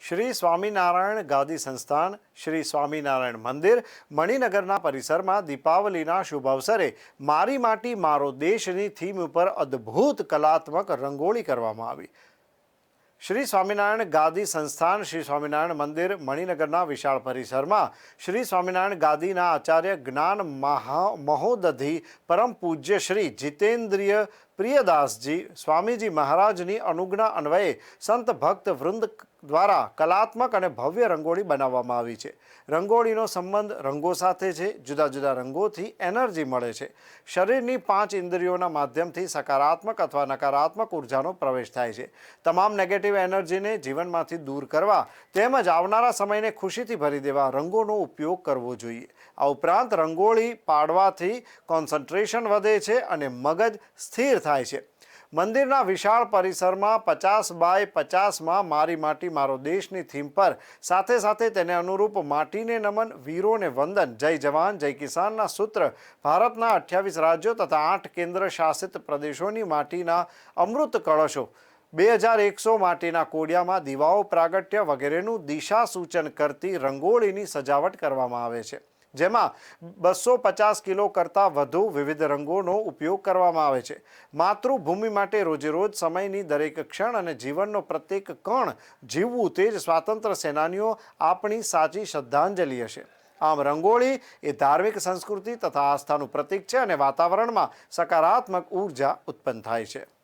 શ્રી સ્વામિનારાયણ ગાદી સંસ્થાન, શ્રી સ્વામિનારાયણ મંદિર, મણિનગરના પરિસરમાં દીપાવલીના શુભ અવસરે મારી માટી, મારો દેશની થીમ ઉપર અદ્ભુત કલાત્મક રંગોળી કરવામાં આવી. શ્રી સ્વામિનારાયણ ગાદી સંસ્થાન, શ્રી સ્વામિનારાયણ મંદિર, મણિનગરના વિશાળ પરિસરમાં શ્રી સ્વામિનારાયણ ગાદીના આચાર્ય જ્ઞાન મહા, મહોદધિ પરમ પૂજ્ય શ્રી જીતેન્દ્રિય પ્રિયદાસજી, સ્વામીજી મહારાજની અનુજ્ઞા અન્વયે સંત ભક્ત વૃંદ દ્વારા કલાત્મક અને ભવ્ય રંગોળી બનાવવામાં આવી છે. રંગોળીનો સંબંધ રંગો સાથે છે, જુદા જુદા રંગોથી એનર્જી મળે છે. શરીરની પાંચ ઇન્દ્રિયોના માધ્યમથી સકારાત્મક અથવા નકારાત્મક ઉર્જાનો પ્રવેશ થાય છે. તમામ નેગેટિવ એનર્જીને જીવનમાંથી દૂર કરવા તેમજ આવનારા સમયને ખુશીથી ભરી દેવા રંગોનો ઉપયોગ કરવો જોઈએ. આ ઉપરાંત રંગોળી પાડવાથી કોન્સન્ટ્રેશન વધે છે અને મગજ સ્થિર થાય છે. મંદિરના વિશાળ પરિસરમાં પચાસ બાય પચાસમાં મારી માટી મારો દેશની થીમ પર. સાથે સાથે તેને અનુરૂપ માટીને નમન, વીરોને વંદન, જય જવાન, જય કિસાનના સૂત્ર, ભારતના અઠ્યાવીસ રાજ્યો તથા આઠ કેન્દ્ર શાસિત પ્રદેશોની માટીના અમૃત કળશો. બે હજાર એકસો માટીના કોડિયામાં દીવાઓ પ્રાગટ્ય વગેરેનું દિશા સૂચન કરતી રંગોળીની સજાવટ કરવામાં આવે છે. જેમાં બસો પચાસ કિલો કરતાં વધુ વિવિધ રંગોનો ઉપયોગ કરવામાં આવે છે. માતૃભૂમિ માટે રોજેરોજ સમયની દરેક ક્ષણ અને જીવનનો પ્રત્યેક કણ જીવવું તે જ સ્વાતંત્ર્ય સેનાનીઓ આપણી સાચી શ્રદ્ધાંજલિ હશે. આમ રંગોળી એ ધાર્મિક સંસ્કૃતિ તથા આસ્થાનું પ્રતીક છે અને વાતાવરણમાં સકારાત્મક ઊર્જા ઉત્પન્ન થાય છે.